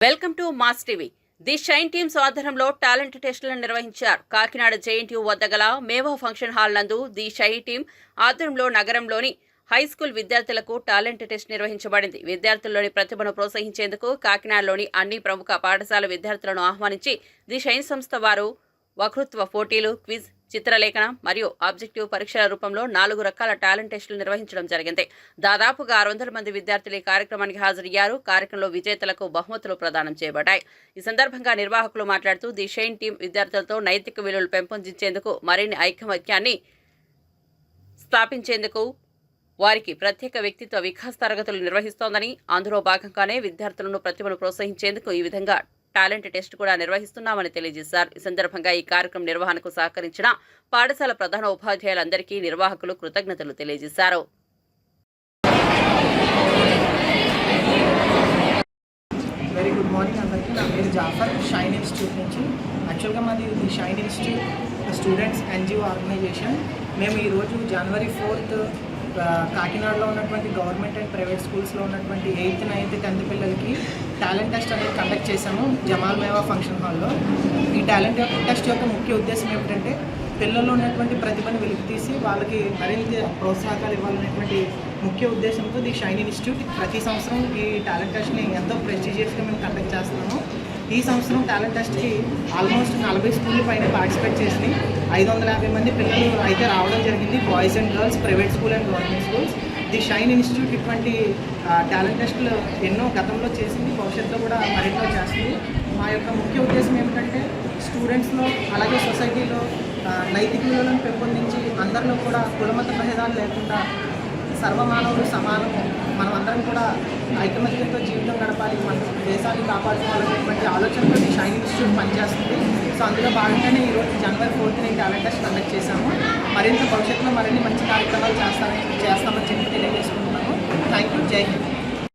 Welcome to Mass TV. The Shine teams ఆధ్వర్యంలో talent టెస్టులను నిర్వహించారు. కాకినాడ జేఎన్టీయూ వద్ద గల మేవా ఫంక్షన్ హాల్ నందు ది షైన్ టీం ఆధ్వర్యంలో నగరంలోని హై స్కూల్ విద్యార్థులకు టాలెంట్ టెస్ట్ నిర్వహించబడింది. విద్యార్థుల్లోని ప్రతిభను ప్రోత్సహించేందుకు కాకినాడలోని అన్ని ప్రముఖ పాఠశాల విద్యార్థులను ఆహ్వానించి ది షైన్ సంస్థ వారు వకృత్వ పోటీలు క్విజ్ చిత్రలేఖనం మరియు ఆబ్జెక్టివ్ పరీక్షల రూపంలో నాలుగు రకాల టాలెంట్ టెస్టులు నిర్వహించడం జరిగింది. దాదాపుగా ఆరు వందల మంది విద్యార్థులు ఈ కార్యక్రమానికి హాజరయ్యారు. కార్యక్రమంలో విజేతలకు బహుమతులు ప్రదానం చేయబడ్డాయి. ఈ సందర్భంగా నిర్వాహకులు మాట్లాడుతూ ది షైన్ టీం విద్యార్థులతో నైతిక విలువలు పెంపొందించేందుకు మరిన్ని ఐకమత్యాన్ని స్థాపించేందుకు వారికి ప్రత్యేక వ్యక్తిత్వ వికాస్ తరగతులు నిర్వహిస్తోందని అందులో భాగంగానే విద్యార్థులను ప్రతిభను ప్రోత్సహించేందుకు ఈ విధంగా టాలెంట్ టెస్ట్ కూడా నిర్వహిస్తున్నామని తెలియజేశారు. ఈ సందర్భంగా ఈ కార్యక్రమం నిర్వహణకు సహకరించిన పాఠశాల ప్రధాన ఉపాధ్యాయులందరికీ నిర్వాహకులు కృతజ్ఞతలు తెలియజేశారు. వెరీ గుడ్ మార్నింగ్ అందరికీ నా పేరు జాఫర్ షైన్ ఇన్స్టిట్యూట్ నుంచి. యాక్చువల్గా మాది ఇది Shine institute students NGO organisation మేము ఈరోజు జనవరి ఫోర్త్ కాకినాడలో ఉన్నటువంటి గవర్నమెంట్ అండ్ ప్రైవేట్ స్కూల్స్లో ఉన్నటువంటి ఎయిత్ నైన్త్ టెన్త్ పిల్లలకి టాలెంట్ టెస్ట్ అనేది కండక్ట్ చేశాము జమాల్ మేవా ఫంక్షన్ హాల్లో ఈ టాలెంట్ టెస్ట్ యొక్క ముఖ్య ఉద్దేశం ఏమిటంటే పిల్లల్లో ఉన్నటువంటి ప్రతిభను వెలికితీసి వాళ్ళకి మరింత ప్రోత్సాహకాలు ఇవ్వాలనేటువంటి ముఖ్య ఉద్దేశంతో ది షైన్ ఇన్స్టిట్యూట్ ప్రతి సంవత్సరం ఈ టాలెంట్ టెస్ట్ని ఎంతో ప్రెస్టీజియస్గా మేము కండక్ట్ చేస్తున్నాము. ఈ సంవత్సరం టాలెంట్ టెస్ట్కి ఆల్మోస్ట్ నలభై స్కూళ్ళ పైన పార్టిసిపేట్ చేసి ఐదు వందల యాభై మంది పిల్లలు అయితే రావడం జరిగింది. Boys and girls private school and government schools. The Shine institute ఇటువంటి టాలెంట్ టెస్టులు ఎన్నో గతంలో చేసింది. భవిష్యత్తులో కూడా మరెన్నో చేస్తుంది. మా యొక్క ముఖ్య ఉద్దేశం ఏమిటంటే స్టూడెంట్స్లో అలాగే సొసైటీలో నైతిక విలువలను పెంపొందించి అందరిలో కూడా కులమత భేదాలు లేకుండా సర్వమానవులు సమానము. మనం ఐకమత్యంతో జీవితం గడపాలి మన దేశాన్ని కాపాడుకోవాలనేటువంటి ఆలోచనతో ఈ షైన్ ఇన్స్టిట్యూట్ పనిచేస్తుంది. సో అందులో భాగంగానే ఈరోజు జనవరి ఫోర్త్ నేను టాలెంట్ టెస్ట్ కండక్ట్ చేశాము. మరింత భవిష్యత్తులో మరిన్ని మంచి కార్యక్రమాలు చేస్తారని